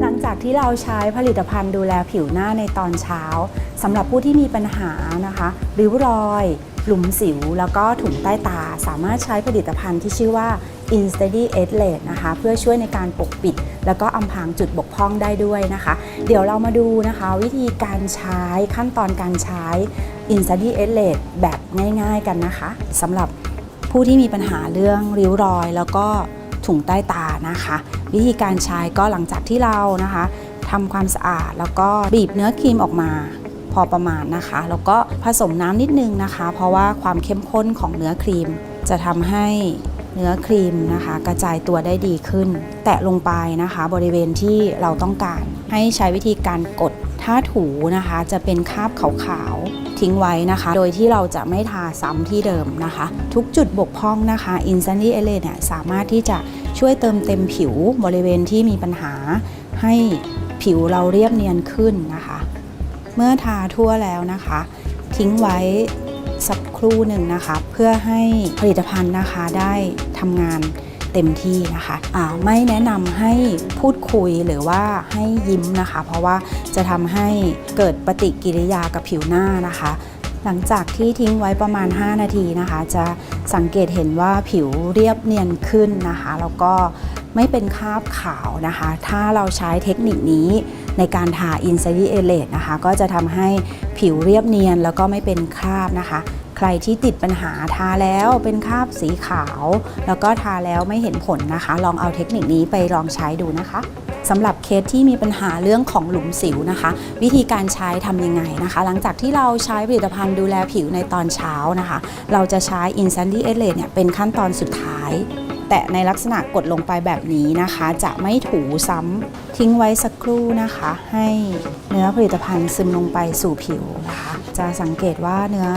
หลังจากที่เราใช้ผลิตภัณฑ์ดูแลผิวหน้าในตอนเช้าสำหรับผู้ที่มีปัญหานะคะริ้วรอย หลุมสิว แล้วก็ถุงใต้ตา สามารถใช้ผลิตภัณฑ์ที่ชื่อว่า Instady e d l e t นะคะ เพื่อช่วยในการปกปิด แล้วก็อำพรางจุดบกพร่องได้ด้วยนะคะ เดี๋ยวเรามาดูนะคะ วิธีการใช้ขั้นตอนการใช้ Instady e d l e t แบบง่ายๆกันนะคะสำหรับผู้ที่มีปัญหาเรื่องริ้วรอย แล้วก็ ถุงใต้ตานะคะ วิธีการใช้ก็หลังจากที่เรานะคะทำความสะอาดแล้วก็บีบเนื้อครีมออกมาพอประมาณนะคะ แล้วก็ผสมน้ำนิดนึงนะคะ เพราะว่าความเข้มข้นของเนื้อครีม จะทำให้เนื้อครีมนะคะ กระจายตัวได้ดีขึ้น แตะลงไปนะคะ บริเวณที่เราต้องการ ให้ใช้วิธีการกดถ้าถูนะคะ จะเป็นคราบขาว ทิ้งไว้นะคะ โดยที่เราจะไม่ทาซ้ำที่เดิมนะคะ ทุกจุดบกพร่องนะคะ i n s t a n t y e l e เนี่ยสามารถที่จะช่วยเติมเต็มผิวบริเวณที่มีปัญหา ให้ผิวเราเรียบเนียนขึ้นนะคะ เมื่อทาทั่วแล้วนะคะ ทิ้งไว้สักครู่หนึ่งนะคะ เพื่อให้ผลิตภัณฑ์นะคะได้ทำงาน เต็มที่นะคะะไม่แนะนำให้พูดคุยหรือว่าให้ยิ้มนะคะ เพราะว่าจะทำให้เกิดปฏิกิริยากับผิวหน้านะคะ หลังจากที่ทิ้งไว้ประมาณ 5 นาทีนะคะ จะสังเกตเห็นว่าผิวเรียบเนียนขึ้นนะคะ แล้วก็ไม่เป็นคราบขาวนะคะ ถ้าเราใช้เทคนิคนี้ในการทา i n s i d y e l a t e นะคะ ก็จะทำให้ผิวเรียบเนียนแล้วก็ไม่เป็นคราบนะคะ ใครที่ติดปัญหาทาแล้วเป็นคราบสีขาว แล้วก็ทาแล้วไม่เห็นผลนะคะ ลองเอาเทคนิคนี้ไปลองใช้ดูนะคะสำหรับเคสที่มีปัญหาเรื่องของหลุมสิวนะคะ วิธีการใช้ทำยังไงนะคะ หลังจากที่เราใช้ผลิตภัณฑ์ดูแลผิวในตอนเช้านะคะ เราจะใช้ i n s a n d y e l a t e เนี่ยเป็นขั้นตอนสุดท้าย แตะในลักษณะกดลงไปแบบนี้นะคะ จะไม่ถูซ้ำทิ้งไว้สักครู่นะคะ ให้เนื้อผลิตภัณฑ์ซึมลงไปสู่ผิวนะคะ จะสังเกตว่าเนื้อ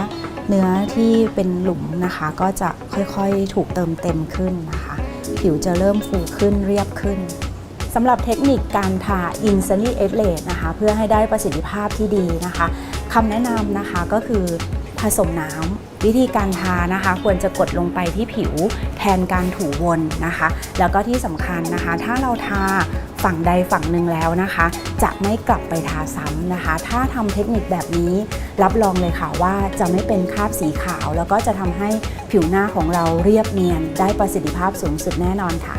เนื้อที่เป็นหลุมนะคะ ก็จะค่อยๆถูกเติมเต็มขึ้นนะคะ ผิวจะเริ่มฟูขึ้นเรียบขึ้นสำหรับเทคนิคการทา i n s a n i e l a t e นะคะ เพื่อให้ได้ประสิทธิภาพที่ดีนะคะคำแนะนำนะคะก็คือ สมน้ำวิธีการทานะคะ ควรจะกดลงไปที่ผิวแทนการถูวนนะคะ แล้วก็ที่สำคัญนะคะ ถ้าเราทาฝั่งใดฝั่งหนึ่งแล้วนะคะ จะไม่กลับไปทาซ้ำนะคะ ถ้าทำเทคนิคแบบนี้ รับรองเลยค่ะว่าจะไม่เป็นคราบสีขาว แล้วก็จะทำให้ผิวหน้าของเราเรียบเนียน ได้ประสิทธิภาพสูงสุดแน่นอนค่ะ